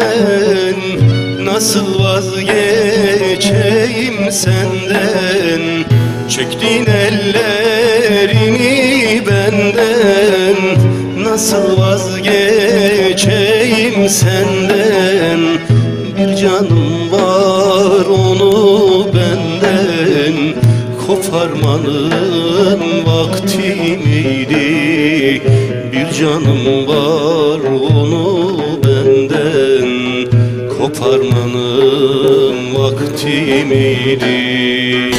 Benden Nasıl vazgeçeyim senden? Çektin ellerini benden Nasıl vazgeçeyim senden? Bir canım var onu benden Koparmanın vakti miydi? Bir canım var onu Koparmanın vakti miydi?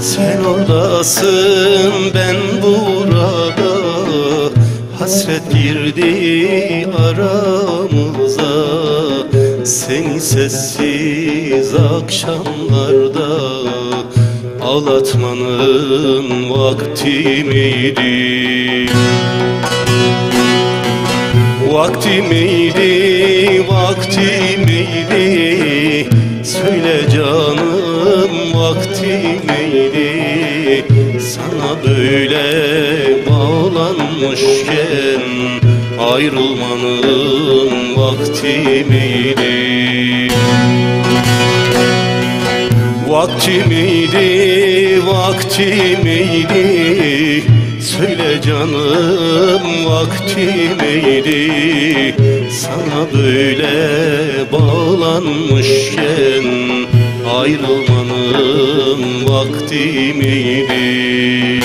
Sen oradasın ben burada. Hasret girdi aramıza. Seni sessiz akşamlarda Ağlatmanın vakti miydi? Vakti miydi, vakti miydi? Söyle canım vakti miydi? Sana böyle bağlanmışken Ayrılmanın vakti miydi? Vakti miydi, vakti miydi? Söyle canım vakti miydi? Sana böyle bağlanmışken Ayrılmanın vakti miydi?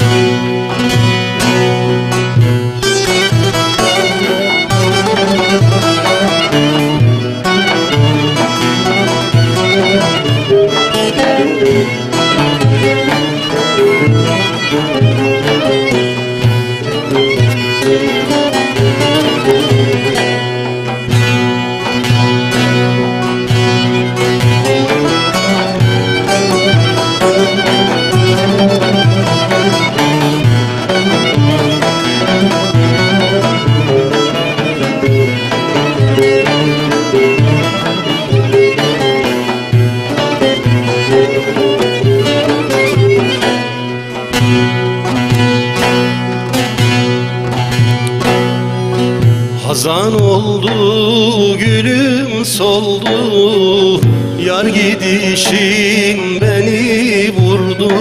Hazan oldu gülüm soldu. Yar gidişin beni vurdu.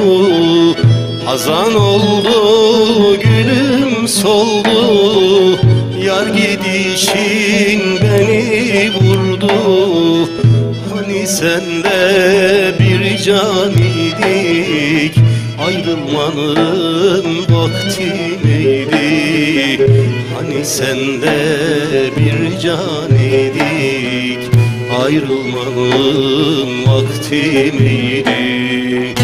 Hazan oldu gülüm soldu. Yar gidişin beni vurdu. Hani sende bir can idik Ayrılmanın vakti miydi? Hani sende bir can idik Ayrılmanın vakti miydi?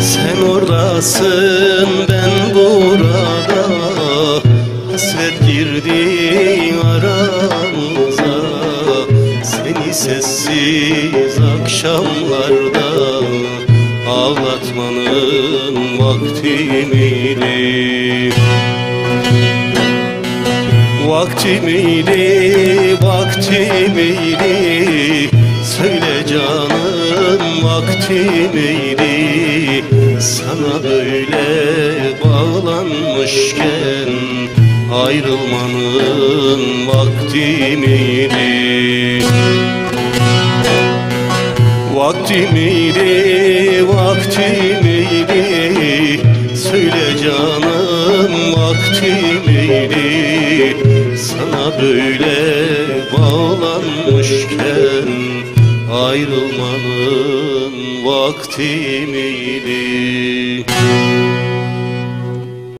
Sen oradasın ben burada Hasret girdi aramıza Seni sessiz akşamlarda Ağlatmanın vakti miydi? Vakti miydi, vakti miydi? Söyle canım vakti miydi? Sana böyle bağlanmışken Ayrılmanın vakti miydi? Vakti böyle bağlanmışken ayrılmanın vakti miydi?